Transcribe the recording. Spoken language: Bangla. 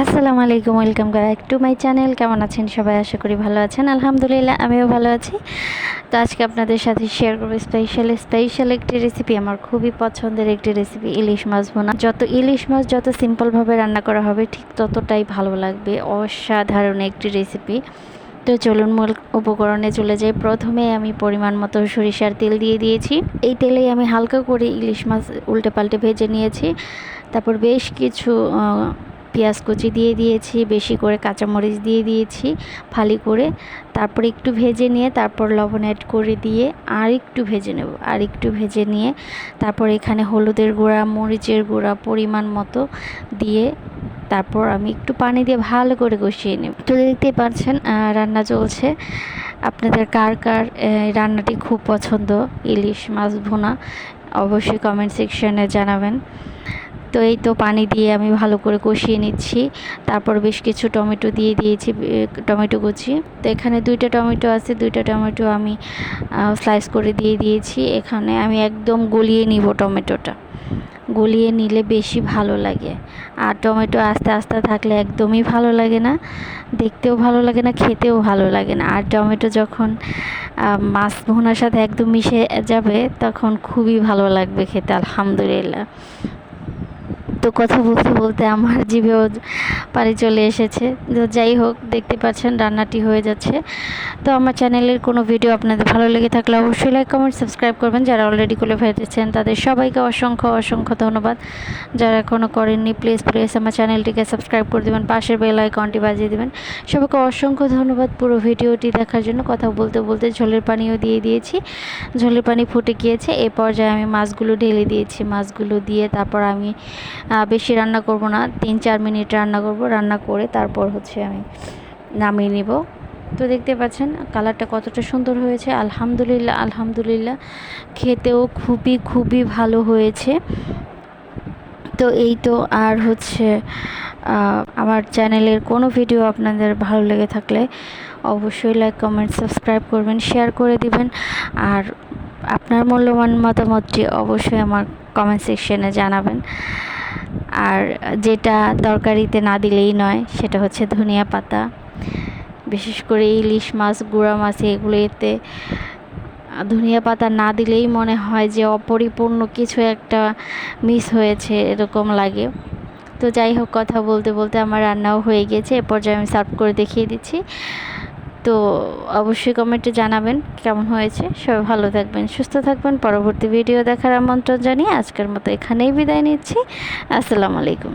আসসালামু আলাইকুম, welcome back to my channel. কেমন আছেন সবাই? আশা করি ভালো আছেন। আলহামদুলিল্লাহ, আমিও ভালো আছি। তো আজকে আপনাদের সাথে শেয়ার করব স্পেশাল স্পেশাল একটি রেসিপি আমার খুবই পছন্দের একটি রেসিপি ইলিশ মাছ বোনা যত ইলিশ মাছ যত সিম্পলভাবে রান্না করা হবে, ঠিক ততটাই ভালো লাগবে। অসাধারণ একটি রেসিপি তো চলুন মূল উপকরণে চলে যাই। প্রথমে আমি পরিমাণ মতো সরিষার তেল দিয়ে দিয়েছি। এই তেলেই আমি হালকা করে ইলিশ মাছ উল্টে পাল্টে ভেজে নিয়েছি। তারপর বেশ কিছু পেঁয়াজ কুচি দিয়ে দিয়েছি, বেশি করে কাঁচামরিচ দিয়ে দিয়েছি ফালি করে। তারপর একটু ভেজে নিয়ে তারপর লবণ অ্যাড করে দিয়ে আর একটু ভেজে নেব, আর একটু ভেজে নিয়ে তারপর এখানে হলুদের গুঁড়া, মরিচের গুঁড়া পরিমাণ মতো দিয়ে তারপর আমি একটু পানি দিয়ে ভালো করে কষিয়ে নেব। তো দেখতেই পাচ্ছেন রান্না চলছে। আপনাদের কার কার রান্নাটি খুব পছন্দ? ইলিশ মাছ ভুনা, অবশ্যই কমেন্ট সেকশনে জানাবেন। তো এই তো পানি দিয়ে আমি ভালো করে কষিয়ে নিচ্ছি। তারপর বেশ কিছু টমেটো দিয়ে দিয়েছি টমেটো কুচি। তো এখানে দুইটা টমেটো আছে, দুইটা টমেটো আমি স্লাইস করে দিয়ে দিয়েছি। এখানে আমি একদম গলিয়ে নিব টমেটোটা। গলিয়ে নিলে বেশি ভালো লাগে। আর টমেটো আস্তে আস্তে থাকলে একদমই ভালো লাগে না। দেখতেও ভালো লাগে না, খেতেও ভালো লাগে না। আর টমেটো যখন মাছ ভোনার সাথে একদম মিশে যাবে, তখন খুবই ভালো লাগবে খেতে, আলহামদুলিল্লাহ। তো কথা বলতে বলতে আমার জিভেও পানি চলে এসেছে। তো যাই হোক, দেখতে পাচ্ছেন রান্নাটি হয়ে যাচ্ছে। তো আমার চ্যানেলের কোনো ভিডিও আপনাদের ভালো লেগে থাকলে অবশ্যই লাইক কমেন্ট সাবস্ক্রাইব করবেন। যারা অলরেডি করে ফেলেছেন, তাদের সবাইকে অসংখ্য অসংখ্য ধন্যবাদ। যারা এখনও করেননি প্লিজ প্লিজ আমার চ্যানেলটিকে সাবস্ক্রাইব করে দেবেন, পাশের বেল আইকনটি বাজিয়ে দেবেন। সবাইকে অসংখ্য ধন্যবাদ পুরো ভিডিওটি দেখার জন্য। কথা বলতে বলতে ঝোলের পানিও দিয়ে দিয়েছি। ঝোলের পানি ফুটে গিয়েছে। এ পর্যায়ে আমি মাছগুলো ঢেলে দিয়েছি। মাছগুলো দিয়ে তারপর আমি বেশি রান্না করব না, তিন চার মিনিট রান্না করব, রান্না করে তারপর হচ্ছে আমি নামিয়ে নিব। তো দেখতে পাচ্ছেন, কালারটা কতটা সুন্দর হয়েছে, আলহামদুলিল্লাহ আলহামদুলিল্লাহ। খেতেও খুবই খুবই ভালো হয়েছে। তো এই তো আর হচ্ছে আমার চ্যানেলের কোনো ভিডিও আপনাদের ভালো লেগে থাকলে অবশ্যই লাইক কমেন্ট সাবস্ক্রাইব করবেন শেয়ার করে দিবেন। আর আপনার মূল্যবান মতামতটি অবশ্যই আমার কমেন্ট সেকশনে জানাবেন। আর যেটা তরকারিতে না দিলেই নয়, সেটা হচ্ছে ধনিয়া পাতা। বিশেষ করে ইলিশ মাছ, গুঁড়া মাছ, এগুলোতে ধনিয়া পাতা না দিলেই মনে হয় যে অপরিপূর্ণ কিছু একটা মিস হয়েছে, এরকম লাগে। তো যাই হোক, কথা বলতে বলতে আমার রান্নাও হয়ে গেছে। এ পর্যায়ে আমি সার্ভ করে দেখিয়ে দিচ্ছি। তো অবশ্যই কমেন্টে জানাবেন কেমন হয়েছে। সবাই ভালো থাকবেন, সুস্থ থাকবেন। পরবর্তী ভিডিও দেখার আমন্ত্রণ জানিয়ে আজকের মতো এখানেই বিদায় নিচ্ছি। আসসালামু আলাইকুম।